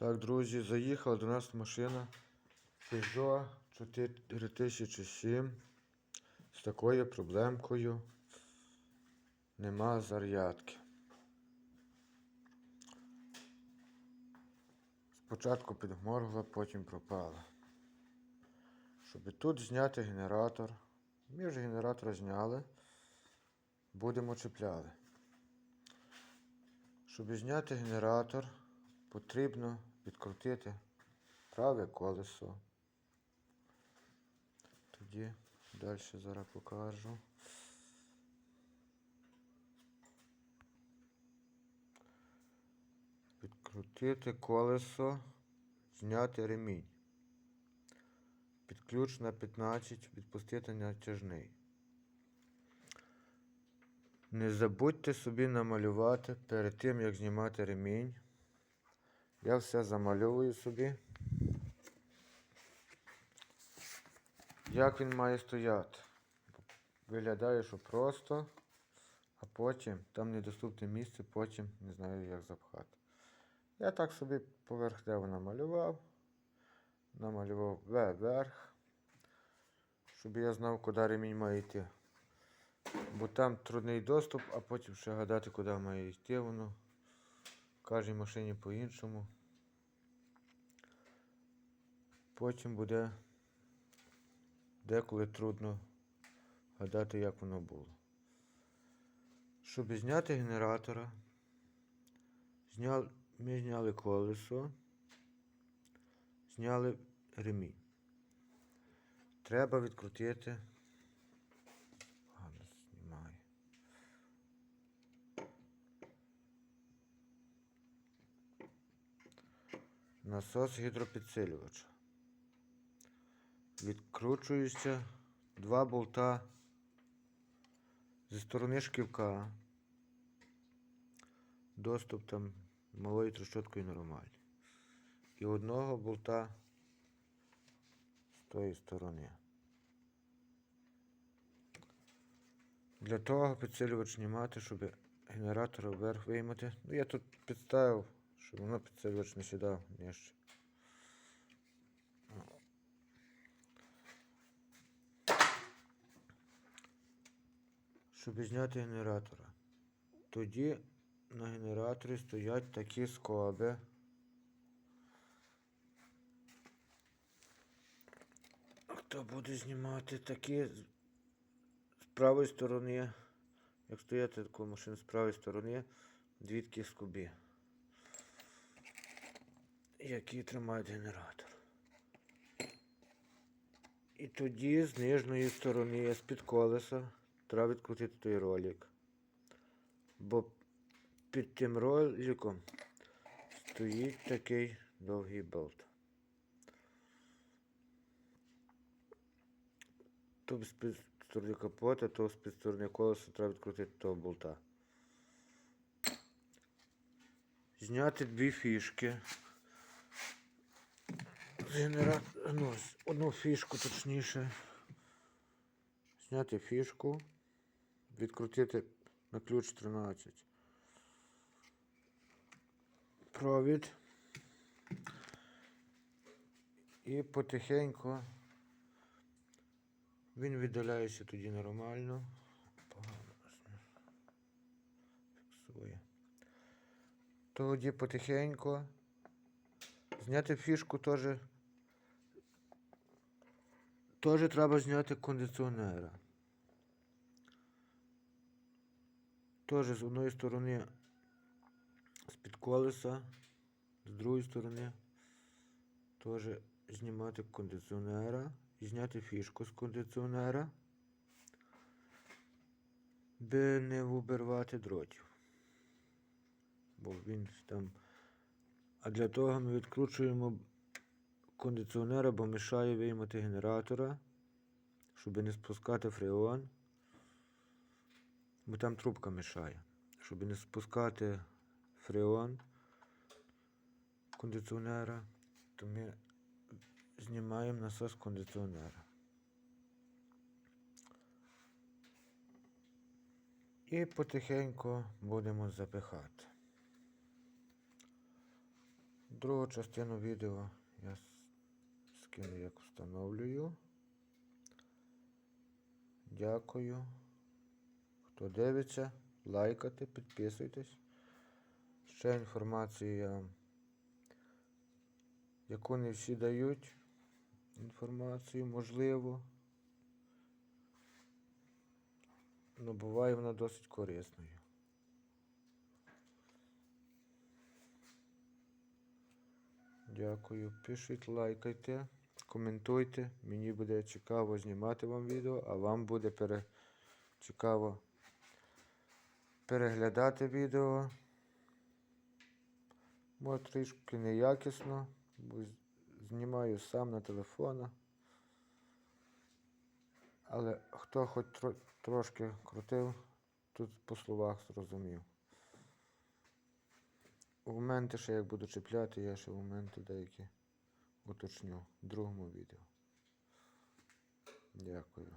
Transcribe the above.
Так, друзі, заїхала до нас машина Peugeot 4007 з такою проблемкою. Нема зарядки. Спочатку підморгла, потім пропала. Щоб тут зняти генератор. Ми вже генератор зняли. Будемо чіпляли. Щоб зняти генератор, потрібно відкрутити праве колесо. Тоді далі зараз покажу. Відкрутити колесо, зняти ремінь. Під ключ на 15, відпустити натяжний. Не забудьте собі намалювати перед тим, як знімати ремінь. Я все замальовую собі. Як він має стояти? Виглядає, що просто, а потім там недоступне місце, потім не знаю, як запхати. Я так собі поверхнево намалював. Намалював вверх, щоб я знав, куди ремінь має йти. Бо там трудний доступ, а потім ще гадати, куди має йти воно. Кожній машині по-іншому. Потім буде деколи трудно гадати, як воно було. Щоб зняти генератора, зняв, ми зняли колесо, зняли ремінь. Треба відкрутити. Погано знімає. Насос гідропідсилювача. Відкручуються два болта зі сторони шківка. Доступ там малою трещоткою нормальний. І одного болта з тої сторони. Для того підсилювач знімати, щоб генератор вверх виймати. Ну, я тут підставив, щоб воно підсилювач не сідав нижче. Щоб зняти генератора. Тоді на генераторі стоять такі скоби. Хто буде знімати такі з правої сторони, як стояти таку машину з правої сторони, дві такі скоби, які тримають генератор. І тоді з нижньої сторони, з-під колеса, треба відкрутити той ролик. Бо під тим роликом стоїть такий довгий болт. То з під сторони капота, то з під сторони колеса треба відкрутити того болта. Зняти дві фішки. З генера... ну, одну фішку точніше. Зняти фішку. Відкрутити на ключ 13. Провід. І потихеньку він віддаляється тоді нормально. Погано фіксує. Тоді потихеньку. Зняти фішку теж. Теж треба зняти кондиціонера. Теж з одної сторони з-під колеса, з другої сторони теж знімати кондиціонера і зняти фішку з кондиціонера, би не обірвати дротів. Бо він там. А для того ми відкручуємо кондиціонера, бо мішає виймати генератора, щоб не спускати фреон. Бо там трубка мішає. Щоб не спускати фреон кондиціонера, то ми знімаємо насос кондиціонера. І потихеньку будемо запихати. другу частину відео я скину, як встановлюю. Дякую. Хто дивиться, лайкати, підписуйтесь. Ще інформацію я, вам, яку не всі дають. Інформацію, можливо. Ну, буває вона досить корисною. Дякую. Пишіть, лайкайте, коментуйте. Мені буде цікаво знімати вам відео, а вам буде пере... цікаво переглядати відео. Може трішки неякісно, бо знімаю сам на телефона. Але хто хоч тро- трошки крутив, тут по словах зрозумів. Моменти ще як буду чіпляти, я ще моменти деякі уточню в другому відео. Дякую.